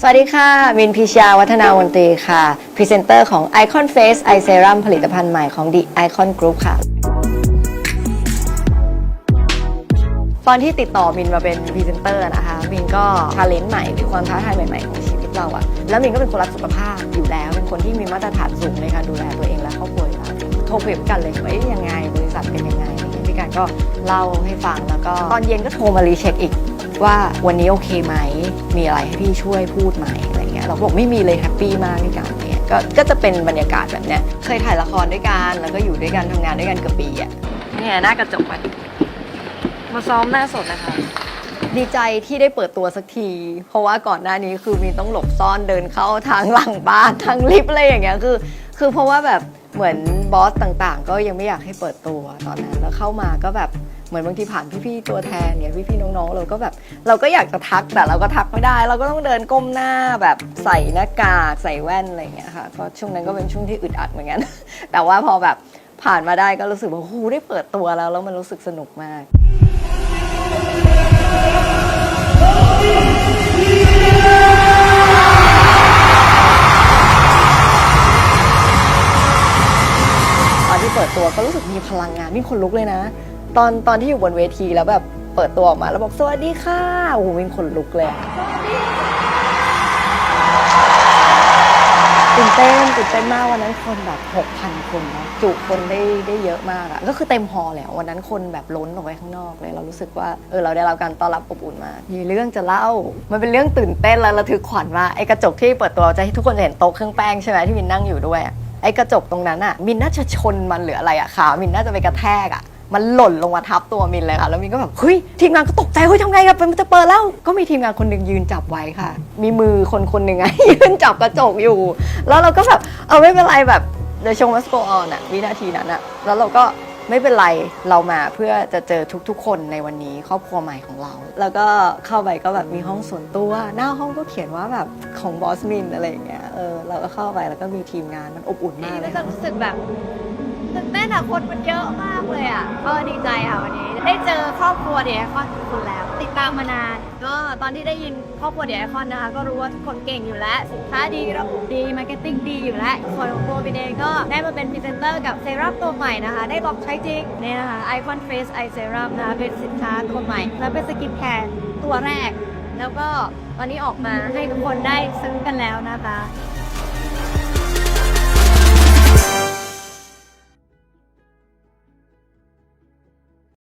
สวัสดีค่ะ มินพิชยาวัฒนาวงศ์ตรีค่ะ พรีเซนเตอร์ของ Icon Face Eye Serum ผลิตภัณฑ์ใหม่ของ The Icon Group ค่ะ ตอนที่ติดต่อมินมาเป็นพรีเซนเตอร์นะคะ มินก็ชาเลนจ์ใหม่หรือความท้าทายใหม่ ๆ ของชีวิตเราอะแล้วมินก็เป็นคนรักสุขภาพอยู่แล้ว เป็นคนที่มีมาตรฐานสูงในการดูแลตัวเองและครอบครัวอยู่แล้วโทรคุยกับพี่กันเลยว่าเอ๊ยยังไง บริษัทเป็นยังไงพี่กันก็เล่าให้ฟังแล้วก็ตอนเย็นก็โทรมารีเช็คอีก ว่าวันนี้โอเคไหม มีอะไรให้พี่ช่วยพูดไหมอะไรเงี้ยเราบอกไม่มีเลยแฮปปี้มากพี่กันเนี่ยก็ก็จะเป็นบรรยากาศแบบเนี้ยเคยถ่ายละครด้วยกันแล้วก็อยู่ด้วยกันทำงานด้วยกันเกือบปีอะเนี่ยหน้ากระจกมันมาซ้อมหน้าสดนะคะดีใจที่ได้เปิดตัวสักที เพราะว่าก่อนหน้านี้คือมีต้องหลบซ่อนเดินเข้าทางหลังบ้านทางลิฟต์อะไรอย่างเงี้ยคือ คือเพราะว่าแบบเหมือนบอสต่างๆ ก็ยังไม่อยากให้เปิดตัวตอนนั้นแล้วเข้ามาก็แบบ เหมือนบางทีผ่านพี่ๆตัวแทนเนี่ยพี่ๆน้องๆ เราก็แบบเราก็อยากจะทักแต่เราก็ทักไม่ได้ เราก็ต้องเดินก้มหน้าแบบใส่หน้ากากใส่แว่นอะไรอย่างเงี้ยค่ะก็ช่วงนั้นก็เป็นช่วงที่อึดอัดเหมือนกันแต่ว่าพอแบบผ่านมาได้ก็รู้สึกว่าโอ้โหได้เปิดตัวแล้วแล้วมันรู้สึกสนุกมากตอนที่เปิดตัวก็รู้สึกมีพลังงานมีคนลุกเลยนะ ตอนตอนที่อยู่บนเวทีแล้วแบบเปิดตัวออกมาแล้วบอกสวัสดีค่ะโอ้โหมีคนลุกเลยตื่นเต้นตื่นเต้นมากวันนั้นคนแบบ 6,000 คนนะจุคนได้ได้เยอะมากอะก็คือเต็มฮอลล์แล้ววันนั้นคนแบบล้นออกไปข้างนอกเลย เรารู้สึกว่าเออเราได้รับการต้อนรับอบอุ่นมากมีเรื่องจะเล่า มันเป็นเรื่องตื่นเต้นและระทึกขวัญมาไอ้กระจกที่เปิดตัวจะให้ทุกคนเห็นโต๊ะเครื่องแป้งใช่ไหมที่มินนั่งอยู่ด้วยไอ้กระจกตรงนั้นอะมินน่าจะชนมันหรืออะไรอะขามินน่าจะไปกระแทกอะ มันหล่นลงมาทับตัวมินเลยค่ะแล้วมินก็แบบเฮ้ยทีมงานก็ตกใจเฮ้ยทำไงครับมันจะเปิดแล้ว ก็มีทีมงานคนหนึ่งยืนจับไว้ค่ะ มีมือคนคนหนึ่งอะยืนจับกระจกอยู่ แล้วเราก็แบบเออไม่เป็นไรแบบ the show must go on อะวินาทีนั้นอะแล้วเราก็ ไม่เป็นไรเรามาเพื่อจะเจอทุกๆ คนในวันนี้ครอบครัวใหม่ของเรา แล้วก็เข้าไปก็แบบมีห้องส่วนตัว หน้าห้องก็เขียนว่าแบบของบอสมินอะไรอย่างเงี้ยเออเราก็เข้าไปแล้วก็มีทีมงานมันอบอุ่นมากเลแล้ยวก็รู้สึกแบบตื่นเต้นอะคนมันเยอะมากเลยอะก็ดีใจค่ะวันนี้ ได้เจอครอบครัวเดียไอคอนทุกคนแล้ว ตามมานาน ก็ตอนที่ได้ยินครอบครัวเดียไอคอนนะคะ ก็รู้ว่าทุกคนเก่งอยู่แล้วสินค้าดีระบบดีมาร์เก็ตติ้งดีอยู่แล้วส่วนของโปรบินเองก็ได้มาเป็นพรีเซนเตอร์กับเซรั่มตัวใหม่นะคะ ได้ลองใช้จริงเนี่ยนะคะไอคอนเฟสไอเซรั่มนะคะเป็นสินค้าตัวใหม่ และเป็นสกินแคร์ตัวแรก แล้วก็ตอนนี้ออกมาให้ทุกคนได้ซื้อกันแล้วนะคะ